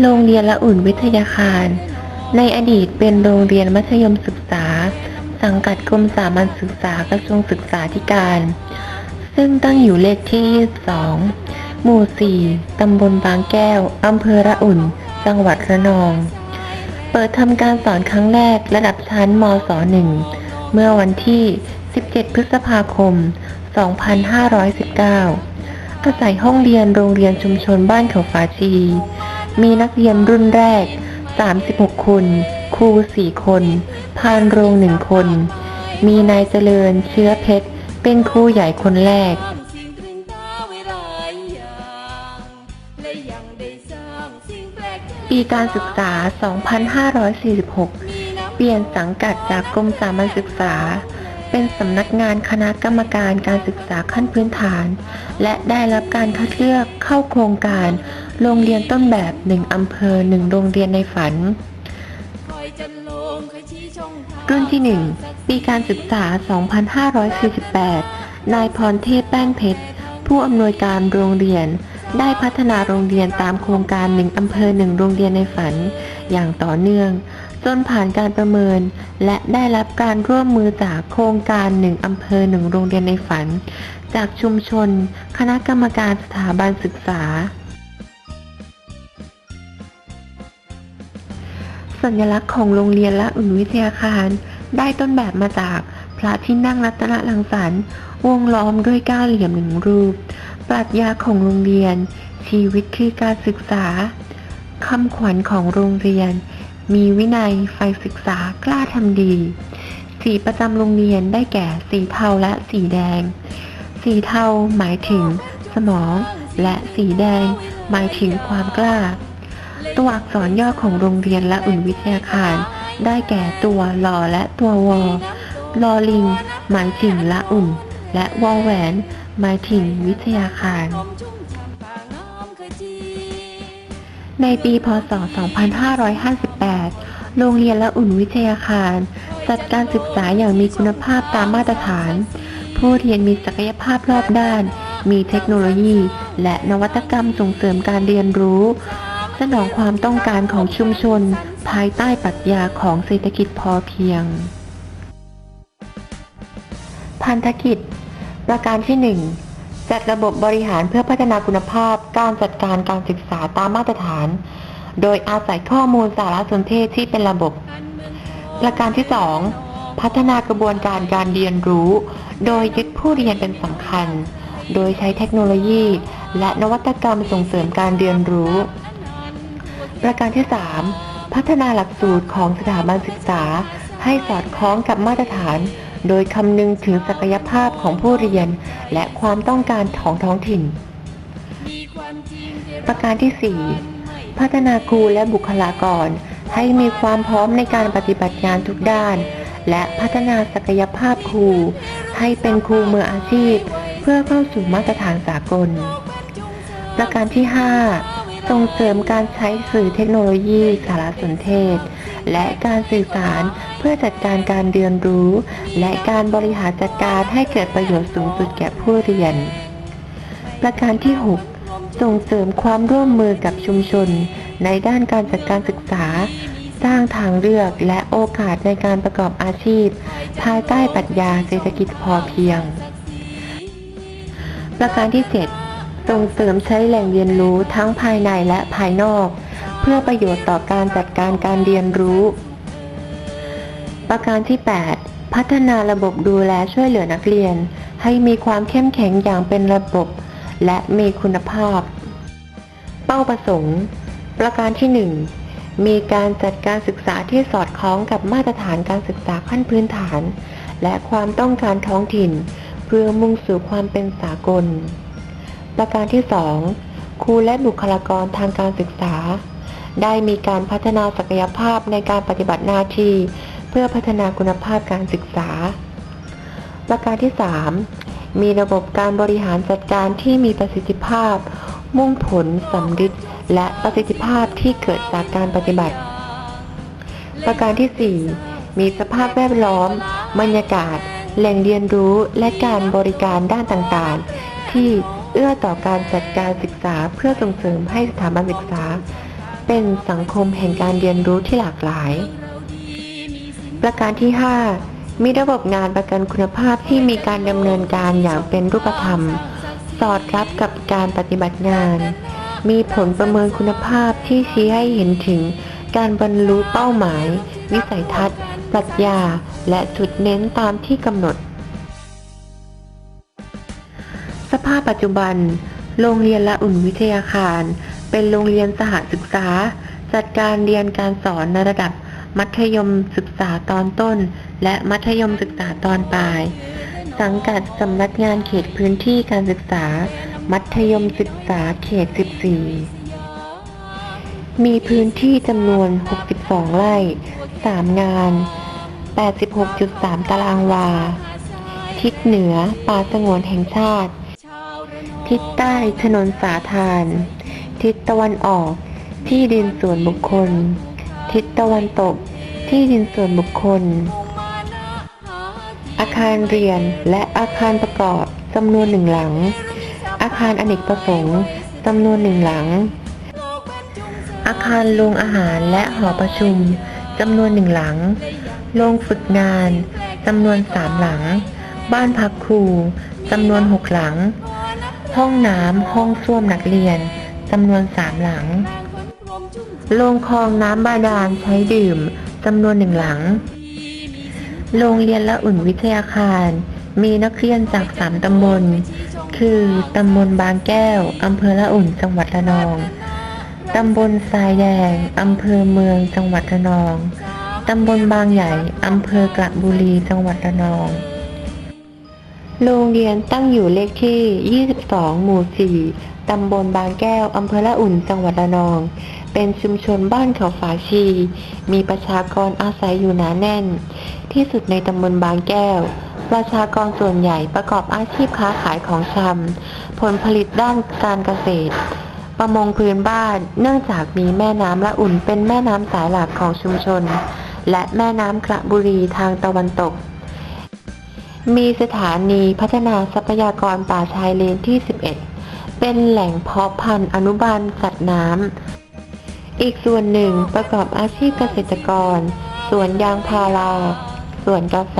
โรงเรียนละอุ่นวิทยาคาร ในอดีตเป็นโรงเรียนมัธยมศึกษา สังกัดกรมสามัญศึกษากระทรวงศึกษาธิการ ซึ่งตั้งอยู่เลขที่2หมู่ 4 ตำบลบางแก้ว อำเภอระอุ่น จังหวัดระนอง เปิดทำการสอนครั้งแรกระดับชั้นมศ 1 เมื่อวันที่ 17 พฤษภาคม 2519อาศัยห้องเรียนโรงเรียนชุมชนบ้านเขาฟ้าชี มีนักเรียนรุ่นแรก 36 คน ครู 4 คน พานโรง1คน มีนายเจริญเชื้อเพชร เป็นครูใหญ่คนแรกสิ่งตรึงตาไว้หลายองและยังได้สร้างสิ่งแปลกใจปีการศึกษา 2546 เปลี่ยนสังกัดจากกรมสามัญศึกษา เป็นสำนักงานคณะกรรมการการศึกษาขั้นพื้นฐาน และได้รับการคัดเลือกเข้าโครงการ โรงเรียนต้นแบบหนึ่งอำเภอหนึ่งโรงเรียนในฝันคอยจันโลงคอยชี้ช่องทางรุ่นที่ 1 ปีการศึกษา 2548 นายพรเทพแป้นเพชร ผู้อำนวยการโรงเรียน ได้พัฒนาโรงเรียนตามโครงการหนึ่งอำเภอหนึ่งโรงเรียนในฝัน อย่างต่อเนื่อง จนผ่านการประเมิน และได้รับการร่วมมือจากโครงการหนึ่งอำเภอหนึ่งโรงเรียนในฝัน จากชุมชน คณะกรรมการสถาบันศึกษา สัญลักษณ์ของโรงเรียนละอุ่นวิทยาคาร ได้ต้นแบบมาจากพระที่นั่งรัตนรังสรรค์วงล้อมด้วยก้าวเหลี่ยมหนึ่งรูป ปรัชญาของโรงเรียน ชีวิตคือการศึกษาคำขวัญของโรงเรียน มีวินัยใฝ่ศึกษากล้าทำดี สีประจำโรงเรียนได้แก่สีเทาและสีแดง สีเทาหมายถึงสมอง และสีแดง หมายถึงความกล้า ตัวอักษรย่อของโรงเรียนละอุ่นวิทยาคาร ได้แก่ตัวลอและตัววอลอลิง หมายถึงละอุ่น และวอแหวน หมายถึงวิทยาคาร ในปีพศ 2558 โรงเรียนละอุ่นวิทยาคาร จัดการศึกษาอย่างมีคุณภาพตามมาตรฐาน ผู้เรียนมีศักยภาพรอบด้าน มีเทคโนโลยี และนวัตกรรมส่งเสริมการเรียนรู้ สนองความต้องการของชุมชน ภายใต้ปรัชญาของเศรษฐกิจพอเพียง พันธกิจ ประการที่ 1 จัดระบบบริหารเพื่อพัฒนาคุณภาพ การจัดการการศึกษาตามมาตรฐาน โดยอาศัยข้อมูลสารสนเทศที่เป็นระบบ ประการที่ 2 พัฒนากระบวนการการเรียนรู้ โดยยึดผู้เรียนเป็นสำคัญ โดยใช้เทคโนโลยี และนวัตกรรมส่งเสริมการเรียนรู้ ประการที่ 3 พัฒนาหลักสูตรของสถาบันศึกษา ให้สอดคล้องกับมาตรฐาน โดยคำนึงถึงศักยภาพของผู้เรียน และความต้องการของท้องถิ่นมีควารที่ประการที่ 4 พัฒนาครูและบุคลากร ให้มีความพร้อมในการปฏิบัติงานทุกด้าน และพัฒนาศักยภาพครู ให้เป็นครูมืออาชีพ เพื่อเข้าสู่มาตรฐานสากล ประการที่ 5 ส่งเสริมการใช้สื่อเทคโนโลยีสารสนเทศ และการสื่อสารเพื่อจัดการการเรียนรู้ และการบริหารจัดการให้เกิดประโยชน์สูงสุดแก่ผู้เรียน ประการที่ 6 ส่งเสริมความร่วมมือกับชุมชน ในด้านการจัดการศึกษา สร้างทางเลือกและโอกาสในการประกอบอาชีพ ภายใต้ปรัชญาเศรษฐกิจพอเพียง ประการที่ 7 ส่งเสริมใช้แหล่งเรียนรู้ทั้งภายในและภายนอก เพื่อประโยชน์ต่อการจัดการการเรียนรู้ ประการที่ 8 พัฒนาระบบดูแลช่วยเหลือนักเรียน ให้มีความเข้มแข็งอย่างเป็นระบบ และมีคุณภาพ เป้าประสงค์ ประการที่ 1 มีการจัดการศึกษาที่สอดคล้องกับมาตรฐานการศึกษาขั้นพื้นฐาน และความต้องการท้องถิ่น เพื่อมุ่งสู่ความเป็นสากล ประการที่ 2 ครูและบุคลากรทางการศึกษา ได้มีการพัฒนาศักยภาพในการปฏิบัติหน้าที่เพื่อพัฒนาคุณภาพการศึกษา ประการที่ 3 มีระบบการบริหารจัดการที่มีประสิทธิภาพ มุ่งผลสำฤทธิ์และประสิทธิภาพที่เกิดจากการปฏิบัติ ประการที่ 4 มีสภาพแวดล้อม บรรยากาศ แหล่งเรียนรู้และการบริการด้านต่างๆ ที่ เอื้อต่อการจัดการศึกษาเพื่อส่งเสริมให้สถาบันศึกษา เป็นสังคมแห่งการเรียนรู้ที่หลากหลาย ประการที่ 5 มีระบบงานประกันคุณภาพที่มีการดำเนินการอย่างเป็นรูปธรรม สอดรับกับการปฏิบัติงาน มีผลประเมินคุณภาพที่ชี้ให้เห็นถึงการบรรลุเป้าหมาย วิสัยทัศน์ ปรัชญา และจุดเน้นตามที่กำหนดาพปัจจุบัน โรงเรียนละอุ่นวิทยาคาร เป็นโรงเรียนสหศึกษา จัดการเรียนการสอนในระดับมัธยมศึกษาตอนต้น และมัธยมศึกษาตอนปลาย สังกัดสำนักงานเขตพื้นที่การศึกษา มัธยมศึกษาเขต 14 มีพื้นที่จำนวน 62 ไร่ 3 งาน 86.3 ตารางวา ทิศเหนือป่าสงวนแห่งชาติ ทิศใต้ถนนสาทาน ทิศตะวันออก ที่ดินส่วนบุคคล ทิศตะวันตก ที่ดินส่วนบุคคล อาคารเรียนและอาคารประกอบจำนวนหนึ่งหลัง อาคารอเนกประสงค์จำนวนหนึ่งหลัง อาคารโรงอาหารและหอประชุมจำนวนหนึ่งหลัง โรงฝึกงานจำนวนสามหลัง บ้านพักครูจำนวนหกหลัง ห้องน้ำห้องส้วมนักเรียนจำนวนสามหลัง โรงคลองน้ำบาดาลใช้ดื่มจำนวนหนึ่งหลัง โรงเรียนละอุ่นวิทยาคาร มีนักเรียนจากสามตำบล คือตำบลบางแก้วอำเภอละอุ่นจังหวัดระนอง ตำบลทรายแดงอำเภอเมืองจังหวัดระนอง ตำบลบางใหญ่อำเภอกระบุรีจังหวัดระนอง โรงเรียนตั้งอยู่เลขที่ 22 หมู่ 4 ตำบลบางแก้ว อำเภอละอุ่น จังหวัดระนอง เป็นชุมชนบ้านเขาฝาชี มีประชากรอาศัยอยู่หนาแน่น ที่สุดในตำบลบางแก้ว ประชากรส่วนใหญ่ประกอบอาชีพค้าขายของชำ ผลผลิตด้านการเกษตร ประมงพื้นบ้าน เนื่องจากมีแม่น้ำละอุ่นเป็นแม่น้ำสายหลักของชุมชน และแม่น้ำกระบุรีทางตะวันตก มีสถานีพัฒนาทรัพยากรป่าชายเลนที่ 11 เป็นแหล่งเพาะพันธุ์อนุบาลสัตว์น้ำ อีกส่วนหนึ่งประกอบอาชีพเกษตรกร สวนยางพารา สวนกาแฟ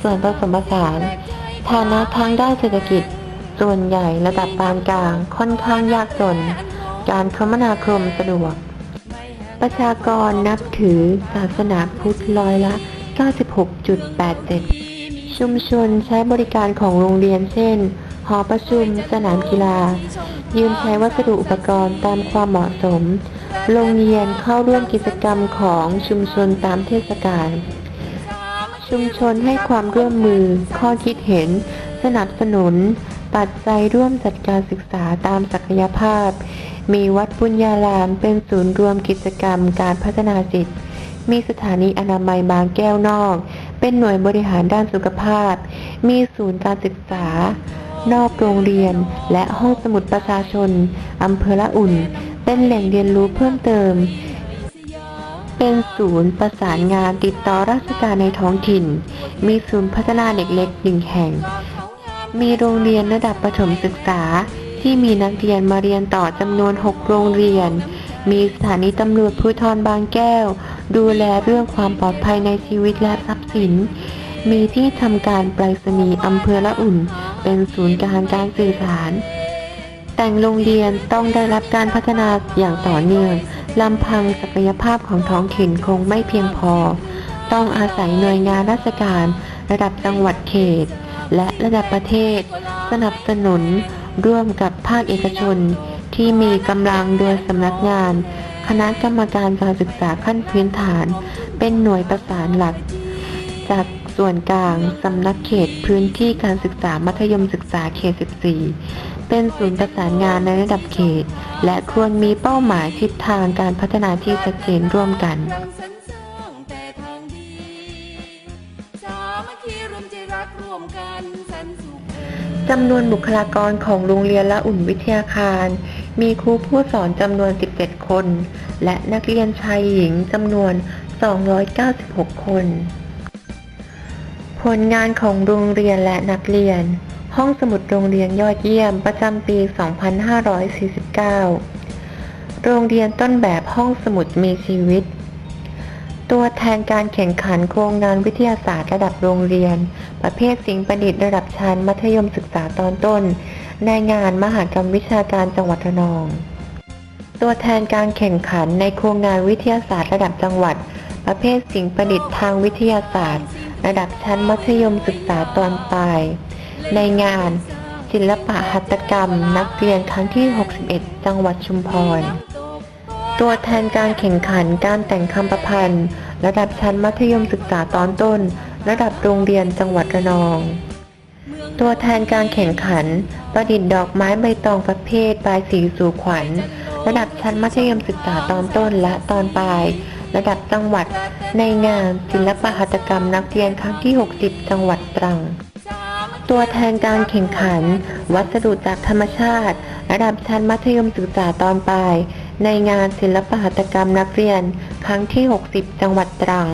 สวนผสมผสาน ฐานะทางด้านเศรษฐกิจ ส่วนใหญ่ระดับปานกลางค่อนข้างยากจน การคมนาคมสะดวก ประชากรนับถือศาสนาพุทธร้อยละ 96.87 ชุมชนใช้บริการของโรงเรียนเช่น หอประชุม สนามกีฬา ยืมใช้วัสดุอุปกรณ์ตามความเหมาะสม โรงเรียนเข้าร่วมกิจกรรมของชุมชนตามเทศกาล ชุมชนให้ความร่วมมือ ข้อคิดเห็น สนับสนุน ปัจจัยร่วมจัดการศึกษาตามศักยภาพ มีวัดปุญญารามเป็นศูนย์รวมกิจกรรมการพัฒนาจิตมีสถานีอนามัยบางแก้วนอก เป็นหน่วยบริหารด้านสุขภาพ มีศูนย์การศึกษา นอกโรงเรียน และห้องสมุดประชาชนอำเภอละอุ่น เป็นแหล่งเรียนรู้เพิ่มเติม เป็นศูนย์ประสานงานติดต่อราชการในท้องถิ่น มีศูนย์พัฒนาเด็กเล็กหนึ่งแห่ง มีโรงเรียนระดับประถมศึกษาที่มีนักเรียนมาเรียนต่อจำนวน 6 โรงเรียน มีสถานีตำรวจภูธรบางแก้ว ดูแลเรื่องความปลอดภัยในชีวิตและทรัพย์สิน มีที่ทำการไปรษณีย์อำเภอละอุ่น เป็นศูนย์กางการสื่อสาร แต่งโรงเรียนต้องได้รับการพัฒนาอย่างต่อเนื่องลำพังศักยภาพของท้องถิ่นคงไม่เพียงพอ ต้องอาศัยหน่วยงานราชการ ระดับจังหวัดเขต และระดับประเทศ สนับสนุนร่วมกับภาคเอกชน ที่มีกำลังโดยสำนักงาน คณะกรรมการการศึกษาขั้นพื้นฐาน เป็นหน่วยประสานหลัก จากส่วนกลางสำนักเขตพื้นที่การศึกษามัธยมศึกษาเขต 14 เป็นศูนย์ประสานงานในระดับเขต และควรมีเป้าหมายทิศทางการพัฒนาที่ชัดเจนร่วมกันจรักร่วมกันสันสุขจำนวนบุคลากรของโรงเรียนละอุ่นวิทยาคาร มีครูผู้สอนจำนวน17คน และนักเรียนชายหญิงจำนวน 296 คน ผลงานของโรงเรียนและนักเรียน ห้องสมุดโรงเรียนยอดเยี่ยมประจำปี 2549 โรงเรียนต้นแบบห้องสมุดมีชีวิต ตัวแทนการแข่งขันโครงงานวิทยาศาสตร์ระดับโรงเรียน ประเภทสิ่งประดิษฐ์ระดับชั้นมัธยมศึกษาตอนต้น ในงานมหกรรมวิชาการจังหวัดระนอง ตัวแทนการแข่งขันในโครงงานวิทยาศาสตร์ระดับจังหวัด ประเภทสิ่งประดิษฐ์ทางวิทยาศาสตร์ ระดับชั้นมัธยมศึกษาตอนปลาย ในงาน ศิลปะหัตถกรรม นักเรียนครั้งที่ 61 จังหวัดชุมพร ตัวแทนการแข่งขันการแต่งคำประพันธ์ ระดับชั้นมัธยมศึกษาตอนต้น ระดับโรงเรียนจังหวัดระนอง ตัวแทนการแข่งขัน ประดิษฐ์ดอกไม้ใบตองประเภทปลายสีสู่ขวัญ ระดับชั้นมัธยมศึกษาตอนต้นและตอนปลาย ระดับจังหวัด ในงานศิลปหัตถกรรมนักเรียนครั้งที่ 60 จังหวัดตรัง ตัวแทนการแข่งขัน วัสดุจากธรรมชาติ ระดับชั้นมัธยมศึกษาตอนปลาย ในงานศิลปหัตถกรรมนักเรียน ครั้งที่ 60 จังหวัดตรัง